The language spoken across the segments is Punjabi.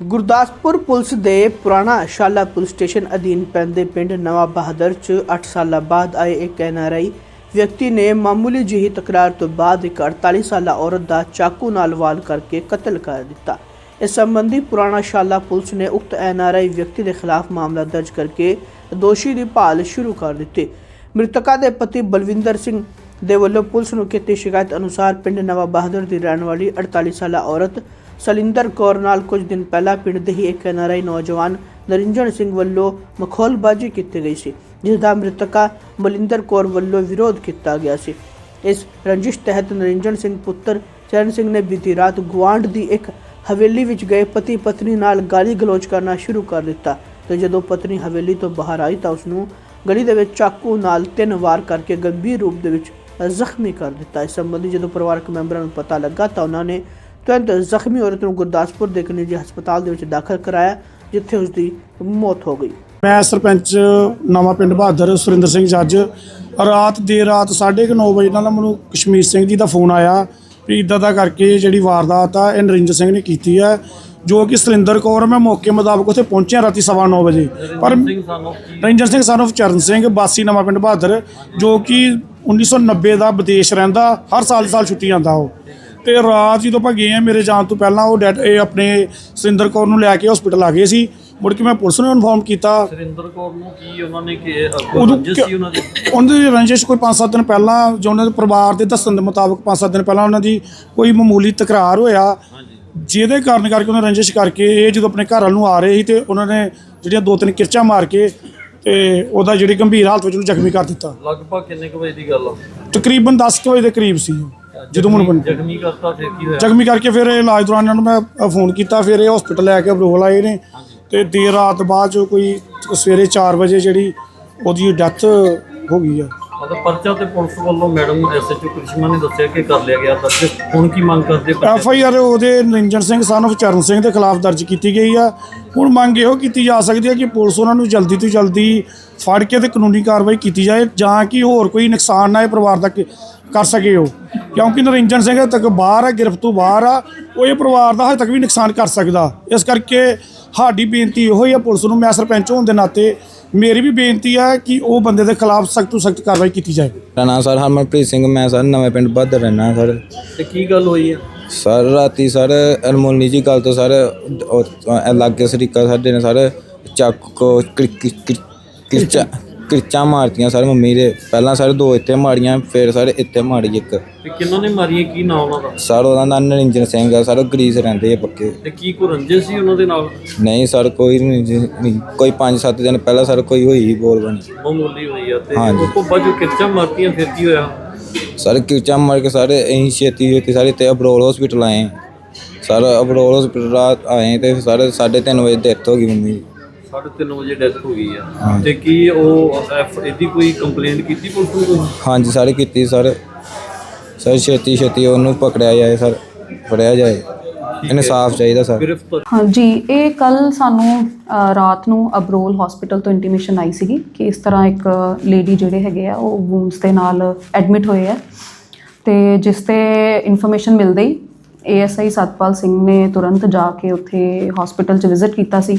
ਗੁਰਦਾਸਪੁਰ ਪੁਲਿਸ ਦੇ ਪੁਰਾਣਾ ਸ਼ਾਲਾ ਪੁਲਿਸ ਸਟੇਸ਼ਨ ਅਧੀਨ ਪੈਂਦੇ ਪਿੰਡ ਨਵਾਂ ਬਹਾਦਰ 'ਚ 8 ਸਾਲਾਂ ਬਾਅਦ ਆਏ ਇੱਕ ਐਨਆਰਆਈ ਵਿਅਕਤੀ ਨੇ ਮਾਮੂਲੀ ਜਿਹੀ ਤਕਰਾਰ ਤੋਂ ਬਾਅਦ ਇੱਕ 48 ਸਾਲਾ ਔਰਤ ਦਾ ਚਾਕੂ ਨਾਲ ਵਾਲ ਕਰਕੇ ਕਤਲ ਕਰ ਦਿੱਤਾ। ਇਸ ਸੰਬੰਧੀ ਪੁਰਾਣਾ ਸ਼ਾਲਾ ਪੁਲਿਸ ਨੇ ਉਕਤ ਐਨਆਰਆਈ ਵਿਅਕਤੀ ਦੇ ਖਿਲਾਫ ਮਾਮਲਾ ਦਰਜ ਕਰਕੇ ਦੋਸ਼ੀ ਦੀ ਭਾਲ ਸ਼ੁਰੂ ਕਰ ਦਿੱਤੀ। ਮ੍ਰਿਤਕਾ ਦੇ ਪਤੀ ਬਲਵਿੰਦਰ ਸਿੰਘ ਦੇ ਵੱਲੋਂ ਪੁਲਿਸ ਨੂੰ ਕੀਤੀ ਸ਼ਿਕਾਇਤ ਅਨੁਸਾਰ ਪਿੰਡ ਨਵਾਂ ਬਹਾਦਰ ਦੀ ਰਹਿਣ ਵਾਲੀ 48 ਸਾਲਾ ਔਰਤ ਸਲਿੰਦਰ ਕੌਰ ਨਾਲ ਕੁਝ ਦਿਨ ਪਹਿਲਾਂ ਪਿੰਡ ਦੇ ਹੀ ਇੱਕ ਐਨਆਰਆਈ ਨੌਜਵਾਨ ਨਰਿੰਜਨ ਸਿੰਘ ਵੱਲੋਂ ਮਖੌਲਬਾਜ਼ੀ ਕੀਤੀ ਗਈ ਸੀ ਜਿਸ ਦਾ ਮ੍ਰਿਤਕਾ ਬਲਿੰਦਰ ਕੌਰ ਵੱਲੋਂ ਵਿਰੋਧ ਕੀਤਾ ਗਿਆ ਸੀ ਇਸ ਰੰਜਿਸ਼ ਤਹਿਤ ਨਰਿੰਜਨ ਸਿੰਘ ਪੁੱਤਰ ਚਰਨ ਸਿੰਘ ਨੇ ਬੀਤੀ ਰਾਤ ਗੁਆਂਢ ਦੀ ਇੱਕ ਹਵੇਲੀ ਵਿੱਚ ਗਏ ਪਤੀ ਪਤਨੀ ਨਾਲ ਗਾਲੀ ਗਲੋਚ ਕਰਨਾ ਸ਼ੁਰੂ ਕਰ ਦਿੱਤਾ ਤੇ ਜਦੋਂ ਪਤਨੀ ਹਵੇਲੀ ਤੋਂ ਬਾਹਰ ਆਈ ਤਾਂ ਉਸ ਨੂੰ ਗਲੀ ਦੇ ਵਿੱਚ ਚਾਕੂ ਨਾਲ ਤਿੰਨ ਵਾਰ ਕਰਕੇ ਗੰਭੀਰ ਰੂਪ ਦੇ ਵਿੱਚ ਜ਼ਖਮੀ ਕਰ ਦਿੱਤਾ। ਇਸ ਸੰਬੰਧੀ ਜਦੋਂ ਪਰਿਵਾਰਕ ਮੈਂਬਰਾਂ ਨੂੰ ਪਤਾ ਲੱਗਾ ਤਾਂ ਉਹਨਾਂ ਨੇ ਤੁਰੰਤ ਜ਼ਖਮੀ ਔਰਤ ਨੂੰ ਗੁਰਦਾਸਪੁਰ ਦੇ ਇੱਕ ਨਿੱਜੀ ਹਸਪਤਾਲ ਦੇ ਵਿੱਚ ਦਾਖਲ ਕਰਾਇਆ ਜਿੱਥੇ ਉਸ ਦੀ ਮੌਤ ਹੋ ਗਈ। ਮੈਂ ਸਰਪੰਚ ਨਵਾਂ ਪਿੰਡ ਬਹਾਦਰ ਸੁਰਿੰਦਰ ਸਿੰਘ ਜੱਜ ਰਾਤ ਦੇਰ ਰਾਤ 9:30 ਵਜੇ ਨਾਲ ਮੈਨੂੰ ਕਸ਼ਮੀਰ ਸਿੰਘ ਜੀ ਦਾ ਫੋਨ ਆਇਆ ਵੀ ਇਦਾਂ ਦਾ ਕਰਕੇ ਜਿਹੜੀ ਵਾਰਦਾਤ ਆ ਇਹ ਨਰਿੰਦਰ ਸਿੰਘ ਨੇ ਕੀਤੀ ਹੈ ਜੋ ਕਿ ਸੁਰਿੰਦਰ ਕੌਰ ਮੈਂ ਮੌਕੇ ਮੁਤਾਬਕ ਉੱਥੇ ਪਹੁੰਚਿਆ ਰਾਤੀ 9:30 ਵਜੇ। ਪਰ ਰੰਜਨ ਸਿੰਘ of ਚਰਨ ਸਿੰਘ ਬਾਸੀ ਨਵਾਂ ਪਿੰਡ ਬਹਾਦਰ ਜੋ ਕਿ 1990 ਦਾ ਵਿਦੇਸ਼ ਰਹਿੰਦਾ ਹਰ ਸਾਲ ਦੀ ਸਾਲ ਛੁੱਟੀ ਜਾਂਦਾ ਉਹ। ਤੇ ਰਾਤ ਜਦੋਂ ਆਪਾਂ ਗਏ ਆ ਮੇਰੇ ਜਾਣ ਤੋਂ ਪਹਿਲਾਂ ਉਹ ਡੈਡ ਇਹ ਆਪਣੇ ਸੁਰਿੰਦਰ ਕੌਰ ਨੂੰ ਲੈ ਕੇ ਹਸਪੀਟਲ ਆ ਗਏ ਸੀ। ਮੁੜ ਕੇ ਮੈਂ ਪੁਲਿਸ ਨੂੰ ਇਨਫੋਰਮ ਕੀਤਾ। ਸੁਰਿੰਦਰ ਕੌਰ ਨੂੰ ਕੀ ਉਹਨਾਂ ਨੇ ਕਿ ਰੰਜਿਸ਼ ਸੀ ਉਹਨਾਂ ਦੀ? ਉਹਨਾਂ ਦੀ ਰੰਜਿਸ਼ ਕੋਈ 5-7 ਦਿਨ ਪਹਿਲਾਂ ਜੋ ਉਹਨਾਂ ਦੇ ਪਰਿਵਾਰ ਦੇ ਦੱਸਣ ਦੇ ਮੁਤਾਬਕ 5-7 ਦਿਨ ਪਹਿਲਾਂ ਉਹਨਾਂ ਦੀ ਕੋਈ ਮਾਮੂਲੀ ਤਕਰਾਰ ਹੋਇਆ। ਜਿਹਦੇ ਕਾਰਨ ਕਰਕੇ ਉਹਨਾਂ ਰੰਜਿਸ਼ ਕਰਕੇ ਇਹ ਜਦੋਂ ਆਪਣੇ ਘਰ ਵੱਲ ਨੂੰ ਆ ਰਹੇ ਸੀ ਤੇ ਉਹਨਾਂ ਨੇ ਜਿਹੜੀਆਂ ਦੋ ਤਿੰਨ ਕਿਰਚਾਂ ਮਾਰ ਕੇ ਤੇ ਉਹਦਾ ਜਿਹੜੀ ਗੰਭੀਰ ਹਾਲਤ ਵਿੱਚ ਉਹਨੂੰ ਜ਼ਖਮੀ ਕਰ ਦਿੱਤਾ। ਲਗਭਗ ਕਿੰਨੇ ਕੁ ਵਜੇ ਦੀ ਗੱਲ ਆ? ਤਕਰੀਬਨ 10 ਕੁ ਵਜੇ ਦੇ ਕਰੀਬ ਸੀ। ਉਹ, ਜਦੋਂ ਮੈਨੂੰ ਬਣ- ਜ਼ਖਮੀ ਕਰਤਾ ਫਿਰ ਕੀ ਹੋਇਆ? ਜ਼ਖਮੀ ਕਰਕੇ ਫਿਰ ਇਹ ਇਲਾਜ ਦੌਰਾਨ ਇਹਨਾਂ ਨੂੰ ਮੈਂ ਅ, ਫੋਨ ਕੀਤਾ ਫਿਰ ਇਹ ਹਸਪੀਟਲ ਲੈ ਕੇ ਅਬਰੋਲ ਆਏ ਨੇ ਤੇ ਦੇਰ ਰਾਤ ਬਾਅਦ ਜੋ ਕੋਈ ਸਵੇਰੇ 4 ਵਜੇ ਜਿਹੜੀ ਉਹਦੀ ਡੈਥ ਹੋ ਗਈ ਆ। ਮਤਲਬ ਪਰਚਾ ਤੇ ਪੁਲਿਸ ਵੱਲੋਂ ਮੈਡਮ ਐਸਐਚਓ ਕ੍ਰਿਸ਼ਮਾ ਨੇ ਦੱਸਿਆ ਕਿ ਕਰ ਲਿਆ ਗਿਆ ਦਰਜ ਹੁਣ ਕੀ ਮੰਗ ਕਰਦੇ ਐਫ ਆਈ ਆਰ ਉਹਦੇ ਨਿਰੰਜਨ ਸਿੰਘ, son of ਚਰਨ ਸਿੰਘ ਦੇ ਖਿਲਾਫ ਦਰਜ ਕੀਤੀ ਗਈ ਆ। ਹੁਣ ਮੰਗ ਇਹੋ ਕੀਤੀ ਜਾ ਸਕਦੀ ਹੈ ਕਿ ਪੁਲਿਸ ਉਹਨਾਂ ਨੂੰ ਜਲਦੀ ਤੋਂ ਜਲਦੀ ਫੜ ਕੇ ਤੇ ਕਾਨੂੰਨੀ ਕਾਰਵਾਈ ਕੀਤੀ ਜਾਏ, ਜਾਂ ਕਿ ਹੋਰ ਕੋਈ ਨੁਕਸਾਨ ਨਾ ਇਹ ਪਰਿਵਾਰ ਦਾ ਕਰ ਸਕੇ ਉਹ। ਕਿਉਂਕਿ ਨਰਿੰਜਨ ਸਿੰਘ ਤੱਕ ਬਾਹਰ ਆ ਗ੍ਰਿਫਤ ਤੋਂ ਬਾਹਰ ਆ, ਉਹ ਇਹ ਪਰਿਵਾਰ ਦਾ ਹਜੇ ਤੱਕ ਵੀ ਨੁਕਸਾਨ ਕਰ ਸਕਦਾ। ਇਸ ਕਰਕੇ ਸਾਡੀ ਬੇਨਤੀ ਇਹੋ ਹੀ ਆ ਪੁਲਿਸ ਨੂੰ, ਮੈਂ ਸਰਪੰਚ ਹੋਣ ਦੇ ਨਾਤੇ ਮੇਰੀ ਵੀ ਬੇਨਤੀ ਹੈ ਕਿ ਉਹ ਬੰਦੇ ਦੇ ਖਿਲਾਫ ਸਖਤ ਤੋਂ ਸਖਤ ਕਾਰਵਾਈ ਕੀਤੀ ਜਾਏ। ਮੇਰਾ ਨਾਮ ਸਰ ਹਰਮਨਪ੍ਰੀਤ ਸਿੰਘ ਮੈਂ ਸਰ ਨਵੇਂ ਪਿੰਡ ਬਹਾਦਰ ਰਹਿਣਾ ਸਰ। ਤੇ ਕੀ ਗੱਲ ਹੋਈ ਆ? ਸਰ ਰਾਤੀ ਸਰ ਅਨਮੋਲਨੀ ਜੀ ਗੱਲ ਤੋਂ ਸਰ ਉਹ ਲਾਗੇ ਸਰੀਕਾ ਸਾਡੇ ਨੇ ਸਰ ਚਾਕੂ ਕਿਰਚਾ ਕਿਰਚਾ ਮਾਰਤੀਆਂ ਸਰ ਮੰਮੀ ਦੇ। ਪਹਿਲਾਂ ਸਰ ਦੋ ਇੱਥੇ ਮਾਰੀਆਂ ਫਿਰ ਸਰ ਇੱਥੇ ਮਾਰੀ ਇੱਕ। ਤੇ ਕਿੰਨਾਂ ਨੇ ਮਾਰੀਆਂ? ਕੀ ਨਾਂ ਉਹਨਾਂ ਦਾ? ਸਰ ਉਹਦਾ ਨਾਮ ਨਰਿੰਜਨ ਸਿੰਘ ਆ। ਸਰ ਉਹ ਗਰੀਸ ਰਹਿੰਦੇ ਆ ਪੱਕੇ। ਤੇ ਕੀ ਕੋ ਰੰਜਿਸ਼ ਸੀ ਉਹਨਾਂ ਦੇ ਨਾਲ? ਨਹੀਂ ਸਰ ਕੋਈ ਨਹੀਂ ਜੀ, ਨਹੀਂ। ਕੋਈ 5-7 ਦਿਨ ਪਹਿਲਾਂ ਸਰ ਕੋਈ ਹੋਈ ਬੋਲ ਬਣੀ। ਮਾਮੂਲੀ ਹੋਈ ਆ ਤੇ ਹਾਂਜੀ। ਉਸ ਤੋਂ ਬਾਅਦ ਜੋ ਕਿਰਚਾ ਮਾਰਤੀਆਂ ਫਿਰ ਕੀ ਹੋਇਆ? ਸਰ ਕਿਰਚਾ ਮਾਰ ਕੇ ਸਾਰੇ ਅਸੀਂ ਛੇਤੀ ਛੇਤੀ ਸਾਰੇ ਤੇ ਅਬਰੋਲ ਹਸਪੀਟਲ ਆਏ। ਸਰ ਅਬਰੋਲ ਹਸਪੀਟਲ ਰਾਤ ਆਏ ਤੇ ਸਾਰੇ 3:30 ਵਜੇ ਡੈਥ ਹੋ ਗਈ ਮੰਮੀ ਦੀ। 3:30 ਵਜੇ ਡੈਥ ਹੋ ਗਈ ਆ। ਹਾਂਜੀ। ਤੇ ਕੀ ਉਹ ਐਫ ਇਹਦੀ ਕੋਈ ਕੰਪਲੇਂਟ ਕੀਤੀ ਪੁਲਿਸ ਨੂੰ ਕੋਈ? ਹਾਂਜੀ ਸਾਰੇ ਕੀਤੀ ਸਰ ਸਰ ਛੇਤੀ ਛੇਤੀ ਉਹਨੂੰ ਪਕੜਿਆ ਜਾਏ ਸਰ ਫੜਿਆ ਜਾਏ। ਇਨਸਾਫ ਚਾਹੀਦਾ ਸਰ ਗ੍ਰਿਫਤਾਰ ਹਾਂਜੀ ਇਹ ਕੱਲ ਸਾਨੂੰ ਅ, ਰਾਤ ਨੂੰ ਅਬਰੋਲ ਹਸਪੀਟਲ ਤੋਂ ਇੰਟੀਮੇਸ਼ਨ ਆਈ ਸੀਗੀ ਕਿ ਇਸ ਤਰ੍ਹਾਂ ਇੱਕ ਲੇਡੀ ਜਿਹੜੇ ਹੈਗੇ ਆ ਉਹ ਵੂਨਸ ਦੇ ਨਾਲ ਐਡਮਿਟ ਹੋਏ ਆ। ਤੇ ਜਿਸ ਤੇ ਇਨਫੋਰਮੇਸ਼ਨ ਮਿਲਦੇ ਹੀ ਏਐਸਆਈ ਸਤਪਾਲ ਸਿੰਘ ਨੇ ਤੁਰੰਤ ਜਾ ਕੇ ਉੱਥੇ ਹਸਪੀਟਲ 'ਚ ਵਿਜ਼ਿਟ ਕੀਤਾ ਸੀ।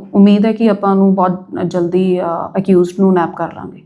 ਉਮੀਦ ਹੈ ਕਿ ਆਪਾਂ ਨੂੰ ਬਹੁਤ ਜਲਦੀ ਅਕਿਊਜ਼ਡ ਨੂੰ ਨੈਪ ਕਰ ਲਾਂਗੇ।